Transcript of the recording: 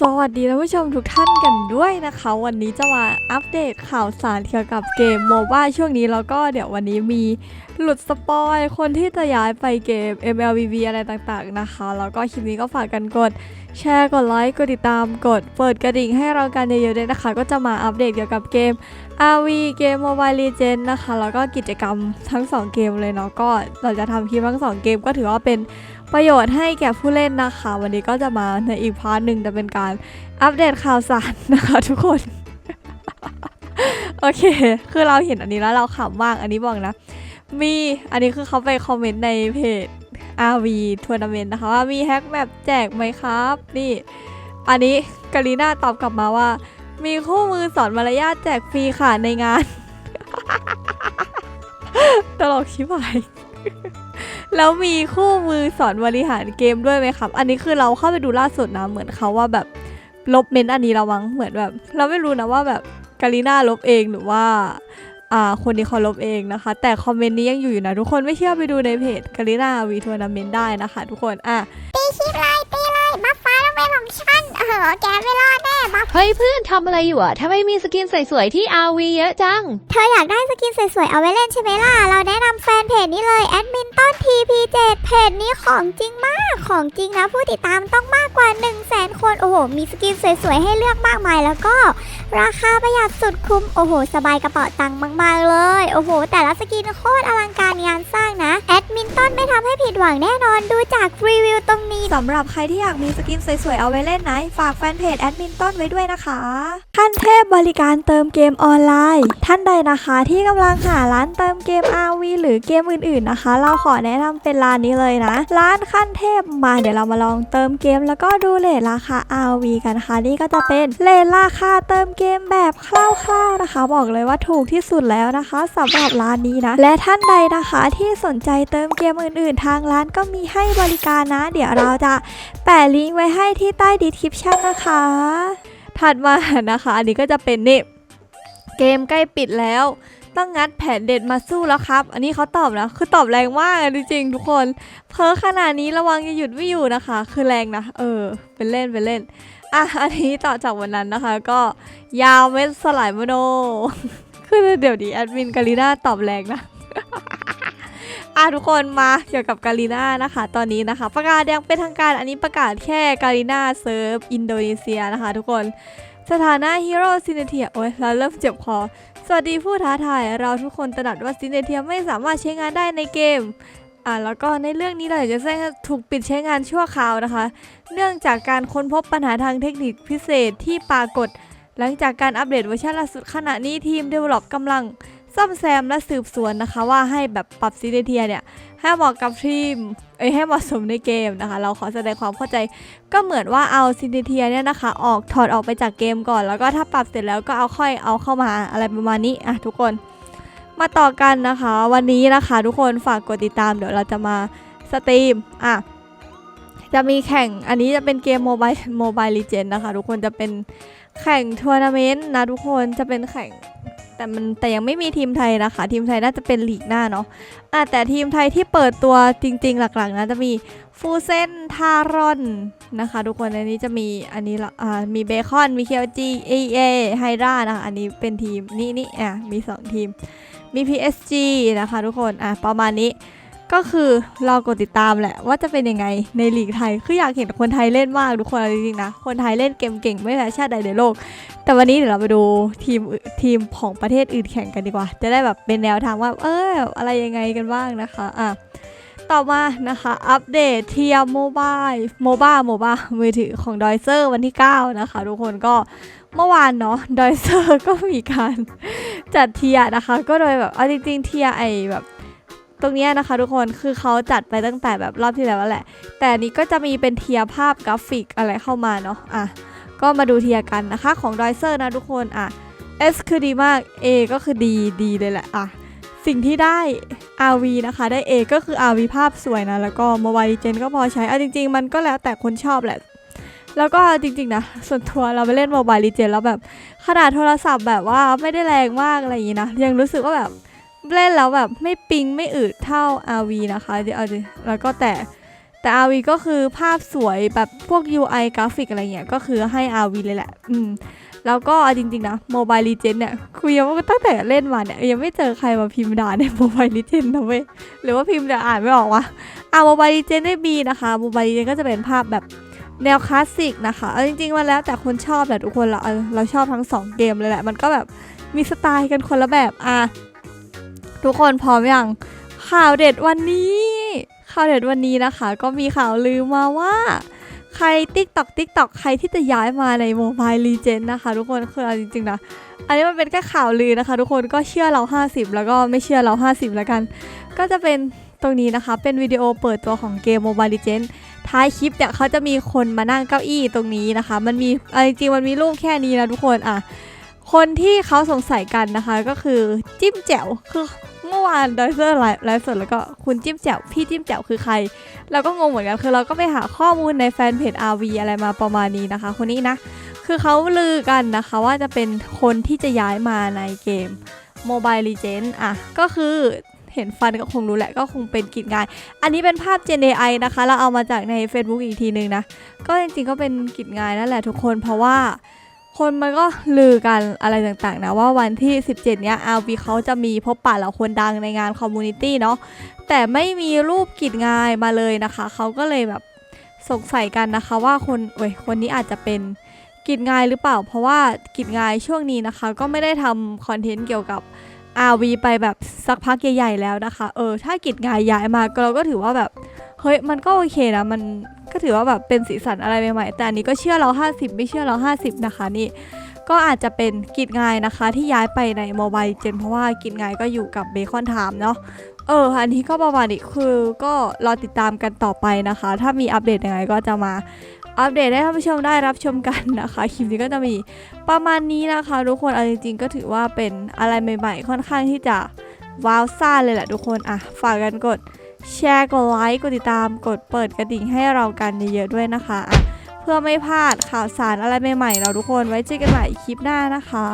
สวัสดีท่านผู้ชมทุกท่านกันด้วยนะคะ วันนี้จะมาอัปเดตข่าวสารเกี่ยวกับเกมโมบ้าช่วงนี้แล้วก็เดี๋ยววันนี้มี หลุดสปอยคนที่จะย้ายไปเกม MLBB อะไรต่างๆนะคะ แล้วก็คลิปนี้ก็ฝากกันกด แชร์กดไลค์กดติดตามกด เปิดกระดิ่งให้เรากันเยอะๆด้วยนะคะ ก็จะมาอัปเดตเกี่ยวกับเกม RV เกม Mobile Legends นะคะ แล้วก็กิจกรรมทั้ง 2 เกมเลยเนาะก็เราจะทำคลิปทั้ง 2 เกมก็ถือว่าเป็นประโยชน์ให้แก่ผู้เล่นนะคะ วันนี้ก็จะมาในอีกพาร์ทหนึ่งจะเป็นการอัปเดตข่าวสารนะคะทุกคนโอเค คือเราเห็นอันนี้แล้วเราขำมากอันนี้บอกนะ มี อันนี้คือเขาไปคอมเมนต์ในเพจ RV Tournament นะคะว่ามีแฮกแบบแจกไหมครับ นี่ อันนี้กาลีน่าตอบกลับมาว่า มีคู่มือสอนมารยาทแจกฟรีค่ะในงาน ตลกชิบหายแล้วมีคู่มือสอนบริหารเกมด้วยไหมครับ อันนี้คือเราเข้าไปดูล่าสุดนะ เหมือนเขาว่าแบบลบเมนต์อันนี้รามั้งเหมือนแบบ เราไม่รู้นะว่าแบบกาลีน่าลบเองหรือว่า อ่าคนนี้เคารพเองนะคะ แต่คอมเมนต์นี้ยังอยู่อยู่นะทุกคนไม่เชื่อไปดูในเพจกาลิน่าวีทัวร์นาเมนต์ได้นะคะ ทุกคนอะ ฉันเออแกไม่รอดแน่บัฟเฮ้ยเพื่อนทำอะไรอยู่อะทำไมมีสกินสวยๆที่ RV เยอะจัง เธออยากได้สกินสวยๆ เอาไว้เล่นใช่ไหมล่ะ เราแนะนำแฟนเพจนี้เลยแอดมินต้น TP7 เพจนี้ของจริงมาก ของจริงนะผู้ติดตามต้องมากกว่า 1 0 0 0 0แสนคน โอ้โห มีสกินสวยๆ ให้เลือกมากมายแล้วก็ ราคาประหยัดสุดคุ้ม โอ้โห สบายกระเป๋าตังค์มากๆเลย โอ้โห แต่ละสกินโคตรอลังการงานสร้างนะแอด มินต้นไม่ทำให้ผิดหวังแน่นอนดูจากรีวิวตรงนี้สำหรับใครที่อยากมีสกินสวยๆ เอาไว้เล่นนะ ฝากแฟนเพจแอดมินต้นไว้ด้วยนะคะขั้นเทพบริการเติมเกมออนไลน์ ท่านใดนะคะที่กำลังหาร้านเติมเกม RV หรือเกมอื่นๆนะคะ เราขอแนะนำเป็นร้านนี้เลยนะ ร้านขั้นเทพมาเดี๋ยวเรามาลองเติมเกม แล้วก็ดูเลทราคา RV กันนะคะนี่ก็จะเป็นเลทราคาเติมเกมแบบคร่าวๆนะคะ บอกเลยว่าถูกที่สุดแล้วนะคะสำหรับร้านนี้นะ และท่านใดนะคะที่สนใจเติมเกมอื่นๆ ทางร้านก็มีให้บริการนะ เดี๋ยวเราจะแปะลิงก์ไว้ให้ที่ใต้ดีคริปชันนะคะ ถัดมานะคะ อันนี้ก็จะเป็นนี่เกมใกล้ปิดแล้ว ต้องงัดแผนเด็ดมาสู้แล้วครับ อันนี้เขาตอบนะ คือตอบแรงมากจริงๆทุกคน เพอขนาดนี้ระวังจะหยุดไม่อยู่นะคะ คือแรงนะ เออ เป็นเล่นเป็นเล่น อะ อันนี้ต่อจากวันนั้นนะคะ ก็ยาวเม็ดสลายมโน คือเดี๋ยวดีแอดมินกาลิน่าตอบแรงนะ อะทุกคนมาเกี่ยวกับกาลิน่านะคะ ตอนนี้นะคะ ประกาศยังเป็นทางการอันนี้ประกาศแค่กาลิน่าเซิร์ฟอินโดนีเซียนะคะ ทุกคนสถานะฮีโร่ซินเนเทียโอ้ยเราเริ่มเจ็บคอสวัสดีผู้ท้าทาย เราทุกคนตระหนักว่าซินเนเทียไม่สามารถใช้งานได้ในเกมอ่าแล้วก็ในเรื่องนี้เราอยากจะแจ้งถูกปิดใช้งานชั่วคราวนะคะ เนื่องจากการค้นพบปัญหาทางเทคนิคพิเศษที่ปรากฏ หลังจากการอัปเดตเวอร์ชันล่าสุดขณะนี้ทีม Develop กำลัง ซ่อมแซมและสืบสวนนะคะ ว่าให้แบบปรับซินเนเทียเนี่ยให้เหมาะกับทีมเอ้ยให้เหมาะสมในเกมนะคะ เราขอแสดงความเข้าใจก็เหมือนว่าเอาซินเนเทียเนี่ยนะคะ ออกถอดออกไปจากเกมก่อน แล้วก็ถ้าปรับเสร็จแล้วก็เอาค่อยเอาเข้ามาอะไรประมาณนี้อะทุกคนมาต่อกันนะคะ วันนี้นะคะทุกคนฝากกดติดตามเดี๋ยวเราจะมาสตรีมอะจะมีแข่งอันนี้จะเป็นเกมโมบายโมบายลีเจนนะคะ ทุกคนจะเป็นแข่งทัวร์นาเมนต์นะทุกคนจะเป็นแข่ง แต่มันแต่ยังไม่มีทีมไทยนะคะ ทีมไทยน่าจะเป็นลีกหน้าเนาะอะแต่ทีมไทยที่เปิดตัวจริง ๆ หลักๆนะจะมีฟูเซนทารอนนะคะ ทุกคนอันนี้จะมีอันนี้ละอ่ามีเบคอนมีเคียวจีเอเอไฮรานะคะอันนี้เป็นทีมนี่นี่อะมี 2 ทีมมี PSG นะคะ ทุกคนอะประมาณนี้ ก็คือเรากดติดตามแหละว่าจะเป็นยังไงในลีกไทย คืออยากเห็นคนไทยเล่นมากทุกคนจริงๆนะ คนไทยเล่นเกมเก่งไม่แพ้ชาติใดในโลก แต่วันนี้เดี๋ยวเราไปดูทีมทีมของประเทศอื่นแข่งกันดีกว่า จะได้แบบเป็นแนวทางว่า เอออะไรยังไงกันบ้างนะคะอะต่อมานะคะ อัปเดตเทียโมบายโมบ้าโมบ้ามือถือของดอยเซอร์วันที่ 9 นะคะ ทุกคนก็เมื่อวานเนาะดอยเซอร์ก็มีการจัดเทียร์นะคะ ก็โดยแบบเอาจริงๆเทียร์ไอแบบ ตรงนี้นะคะทุกคนคือเขาจัดไปตั้งแต่แบบรอบที่แล้วแล้วแหละ แต่นี้ก็จะมีเป็นเทียภาพกราฟิกอะไรเข้ามาเนาะอะก็มาดูเทียกันนะคะของดอยเซอร์นะทุกคนอะ S คือดีมาก A ก็คือดีดีเลยแหละอะสิ่งที่ได้ RV นะคะ ได้ A ก็คือ RV ภาพสวยนะ แล้วก็ Mobile Legends ก็พอใช้เอาจริง ๆ มันก็แล้วแต่คนชอบแหละ แล้วก็จริง ๆ นะ ส่วนตัวเราไปเล่น Mobile Legends แล้วแบบ ขนาดโทรศัพท์แบบว่าไม่ได้แรงมากอะไรอย่างนี้นะ ยังรู้สึกว่าแบบ เล่นแล้วแบบไม่ปิงไม่อืดเท่า RV นะคะเดี๋ยวเอาดิแล้วก็แต่แต่ RV ก็คือภาพสวยแบบพวก UI กราฟิกอะไรเงี้ยก็คือให้ RV เลยแหละ อืม แล้วก็เอาจริง ๆ นะ Mobile Legend เนี่ยคุยยังว่าตั้งแต่เล่นมาเนี่ย ยังไม่เจอใครมาพิมพ์ด่าใน Mobile Legend นะเว้ย หรือว่าพิมพ์แต่อ่านไม่ออกวะอะ Mobile Legends ได้มีนะคะ Mobile Legend ก็จะเป็นภาพแบบแนวคลาสสิกนะคะ เอาจริงๆมาแล้วแต่คนชอบแหละทุกคนเราเอาเราชอบทั้งสองเกมเลยแหละ มันก็แบบมีสไตล์กันคนละแบบ อะ ทุกคนพร้อมยังข่าวเด็ดวันนี้ ข่าวเด็ดวันนี้นะคะ ก็มีข่าวลือมาว่า ใครติ๊กตอกติ๊กตอกใครที่จะย้ายมาในโมบายลีเจนนะคะ ทุกคนคือเอาจริงๆนะอันนี้มันเป็นแค่ข่าวลือนะคะ ทุกคนก็เชื่อเรา 50 แล้วก็ไม่เชื่อเรา 50 แล้วกัน ก็จะเป็นตรงนี้นะคะเป็นวิดีโอเปิดตัวของเกม Mobile Legends ท้ายคลิปเนี่ยเขาจะมีคนมานั่งเก้าอี้ตรงนี้นะคะ มันมีอจริงๆมันมีรูปแค่นี้นะทุกคนอะ คนที่เขาสงสัยกันนะคะก็คือจิ้มแจ๋วคือเมื่อวานดอยเซอร์ไลฟ์สดแล้วก็คุณจิ้มแจ๋วพี่จิ้มแจ๋วคือใคร เราก็งงเหมือนกันคือเราก็ไปหาข้อมูลในแฟนเพจ RV อะไรมาประมาณนี้นะคะ คนนี้นะ คือเขาลือกันนะคะว่าจะเป็นคนที่จะย้ายมาในเกม Mobile Legends อะก็คือเห็นฟันก็คงรู้แหละก็คงเป็นกิจงาน อันนี้เป็นภาพ Gen AI นะคะ เราเอามาจากใน Facebook อีกทีนึงนะ ก็จริงๆก็เป็นกิจงานนั่นแหละทุกคนเพราะว่า คนมันก็ลือกันอะไรต่างๆนะว่าวันที่ 17 เนี้ย RV เขาจะมีพบปะเหล่าคนดังในงานคอมมูนิตี้เนาะแต่ไม่มีรูปกิจงานมาเลยนะคะ เขาก็เลยแบบสงสัยกันนะคะว่าคนเอ้ยคนนี้อาจจะเป็นกิจงานหรือเปล่า เพราะว่ากิจงานช่วงนี้นะคะ ก็ไม่ได้ทำคอนเทนต์เกี่ยวกับ RV ไปแบบสักพักใหญ่ๆแล้วนะคะ เออ ถ้ากิจงานย้ายมาเราก็ถือว่าแบบ เฮ้ย มันก็โอเคนะ มัน ก็ถือว่าแบบเป็นสีสันอะไรใหม่ๆ แต่อันนี้ก็เชื่อเรา 50 ไม่เชื่อเรา 50 นะคะนี่ ก็อาจจะเป็นกิจงานนะคะที่ย้ายไปในโมบายเจนเพราะว่ากิจงานก็อยู่กับเบคอนไทม์เนาะเอออันนี้ก็ประมาณนี้คือก็รอติดตามกันต่อไปนะคะ ถ้ามีอัปเดตยังไงก็จะมาอัปเดตให้ท่านผู้ชมได้รับชมกันนะคะ คลิปนี้ก็จะมีประมาณนี้นะคะ ทุกคนเอาจริงๆก็ถือว่าเป็นอะไรใหม่ๆ ค่อนข้างที่จะว้าวซ่าเลยแหละทุกคนอะฝากกันกด แชร์กดไลค์กดติดตามกดเปิดกระดิ่งให้เรากันเยอะๆด้วยนะคะะเพื่อไม่พลาดข่าวสารอะไรใหม่ๆเราทุกคนไว้เจอกันใหม่คลิปหน้านะคะ